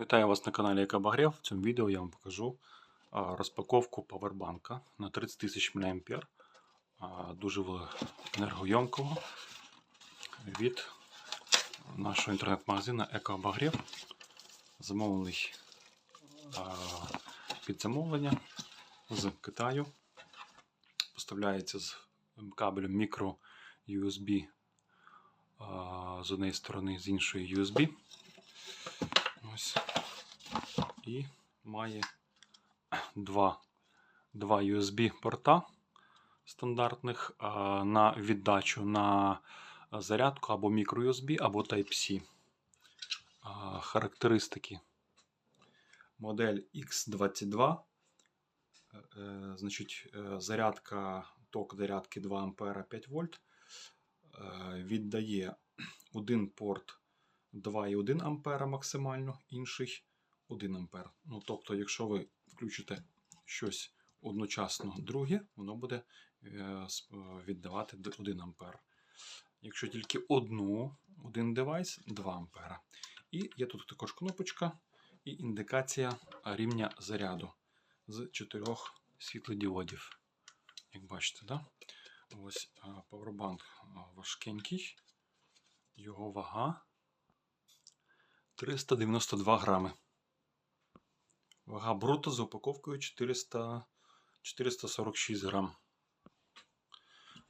Вітаю вас на каналі Екобагрев. В цьому відео я вам покажу розпаковку павербанка на 30 тисяч мА. Дуже енергоємкого від нашого інтернет-магазину Екобагрев. Замовлений під замовлення з Китаю. Поставляється з кабелем мікро USB з однієї сторони, з іншої USB. Ось. І має два, два USB порта стандартних на віддачу на зарядку або microUSB, або Type-C. Характеристики. Модель X22. Е, е, Значить, е, зарядка, ток зарядки 2 А 5 вольт. Е, Віддає один порт 2,1 ампера максимально, інший 1 ампер. Ну, тобто, якщо ви включите щось одночасно друге, воно буде е, віддавати 1 ампер. Якщо тільки одну, один девайс 2 ампера. І є тут також кнопочка і індикація рівня заряду з чотирьох світлодіодів. Як бачите, да? ось е, Powerbank е, важкенький, його вага 392 грами. Вага бруто за упаковкою 400, 446 грам.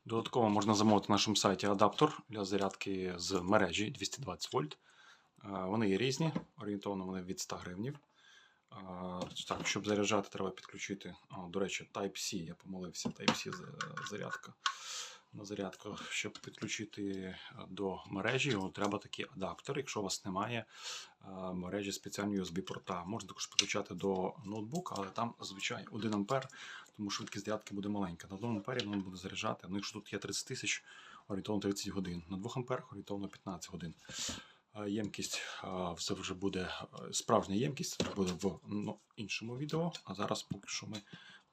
Додатково можна замовити на нашому сайті адаптер для зарядки з мережі 220 вольт. Вони є різні, орієнтовно вони від 100 гривнів. Так, щоб заряджати, треба підключити. До речі, Type-C, я помилився, Type-C зарядка. На зарядку, щоб підключити е, до мережі, треба такий адаптер. Якщо у вас немає е, мережі спеціальної USB-порта, можна також підключати до ноутбука, але там звичайно 1 ампер, тому швидкість зарядки буде маленька. На 1 ампері воно буде заряджати. Ну, якщо тут є 30 тисяч, орієнтовно 30 годин. На 2 амперах орієнтовно 15 годин. Е, Ємкість це вже буде справжня ємкість, це буде в ну, іншому відео. А зараз поки що ми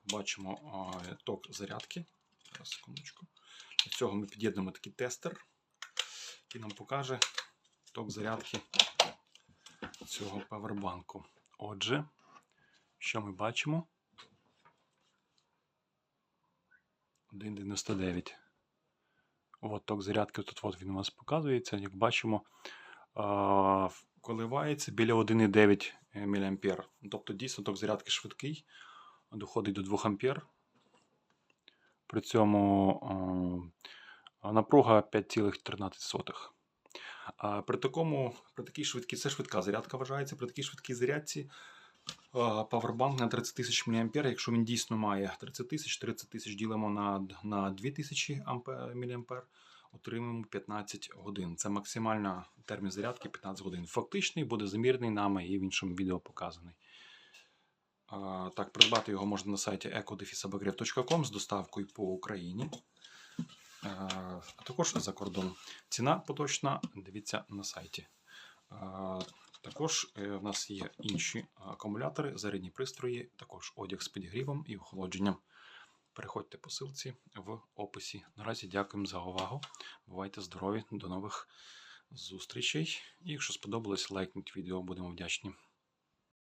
побачимо ток зарядки. Зараз, секундочку. Для цього ми під'єднуємо такий тестер, який нам покаже ток зарядки цього павербанку. Отже, що ми бачимо? 1,99. От ток зарядки тут от він у нас показується. Як бачимо, коливається біля 1,9 мА. Тобто дійсно ток зарядки швидкий, доходить до 2 А. При цьому напруга 5,13. А при такому, при такій швидкій, це швидка зарядка вважається, при такій швидкій зарядці Powerbank на 30 тисяч мА, якщо він дійсно має 30 тисяч, 30 тисяч ділимо на, на 2000 мА, отримуємо 15 годин. Це максимальна термін зарядки 15 годин. Фактичний буде замірний нами і в іншому відео показаний. Так, придбати його можна на сайті ecodefisabagrev.com з доставкою по Україні. А також за кордон. Ціна поточна, дивіться на сайті. Також е, в нас є інші акумулятори, зарядні пристрої, також одяг з підігрівом і охолодженням. Переходьте по ссылці в описі. Наразі дякуємо за увагу. Бувайте здорові, до нових зустрічей. І якщо сподобалось, лайкніть відео, будемо вдячні.